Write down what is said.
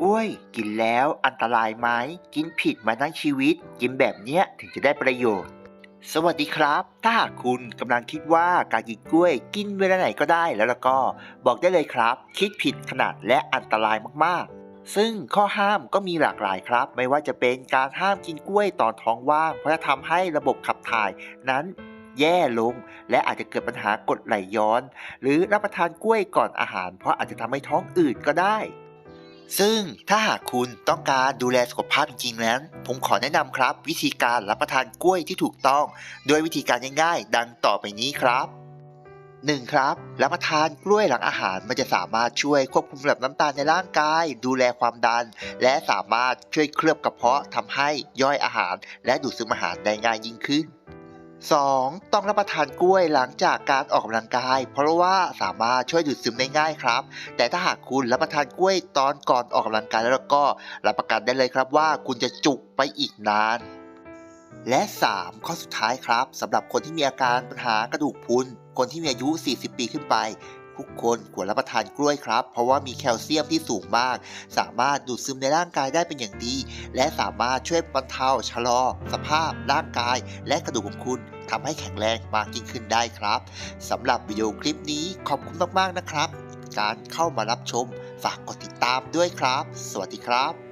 กล้วยกินแล้วอันตรายไหมกินผิดมาทั้งชีวิต กินแบบเนี้ยถึงจะได้ประโยชน์ สวัสดีครับ ถ้าหากคุณกำลังคิดว่าการกินกล้วย กินเวลาไหนก็ได้แล้วแล้วก็บอกได้เลยครับ คิดผิดขนาดและอันตรายมากๆ ซึ่งข้อห้ามก็มีหลากหลายครับ ไม่ว่าจะเป็นการห้ามกินกล้วยตอนท้องว่าง เพราะจะทำให้ระบบขับถ่ายนั้นแย่ลง และอาจจะเกิดปัญหากดไหลย้อน หรือรับประทานกล้วยก่อนอาหาร เพราะอาจจะทำให้ท้องอืดก็ได้ ซึ่งถ้าหากคุณต้องการดูแลสุขภาพจริงๆนั้น ผมขอแนะนำครับ วิธีการรับประทานกล้วยที่ถูกต้อง โดยวิธีการง่ายๆ ดังต่อไปนี้ครับ 1. ครับรับประทานกล้วยหลังอาหารมันจะสามารถช่วยควบคุมระดับน้ำตาลในร่างกาย ดูแลความดัน และสามารถช่วยเคลือบกระเพาะทำให้ย่อยอาหาร และดูดซึมอาหารได้ง่ายยิ่งขึ้น 2. ต้องรับประทานกล้วยหลังจากการออกกำลังกาย เพราะว่าสามารถช่วยดูดซึมได้ง่ายครับ แต่ถ้าหากคุณรับประทานกล้วยตอนก่อนออกกำลังกายแล้วก็รับประกันได้เลยครับว่าคุณจะจุกไปอีกนานและ 3 ข้อสุดท้ายครับสำหรับคนที่มีอาการปัญหากระดูกพุนคนที่มีอายุ 40 ปีขึ้นไป ทุกคนควรรับประทานกล้วยครับ เพราะว่ามีแคลเซียมที่สูงมาก สามารถดูดซึมในร่างกายได้เป็นอย่างดี และสามารถช่วยบรรเทาชะลอ สภาพ ร่างกาย และกระดูกของคุณทำให้แข็งแรงมากยิ่งขึ้นได้ครับสำหรับวิดีโอคลิปนี้ขอบคุณมากๆนะครับ การเข้ามารับชม ฝากกดติดตามด้วยครับ สวัสดีครับ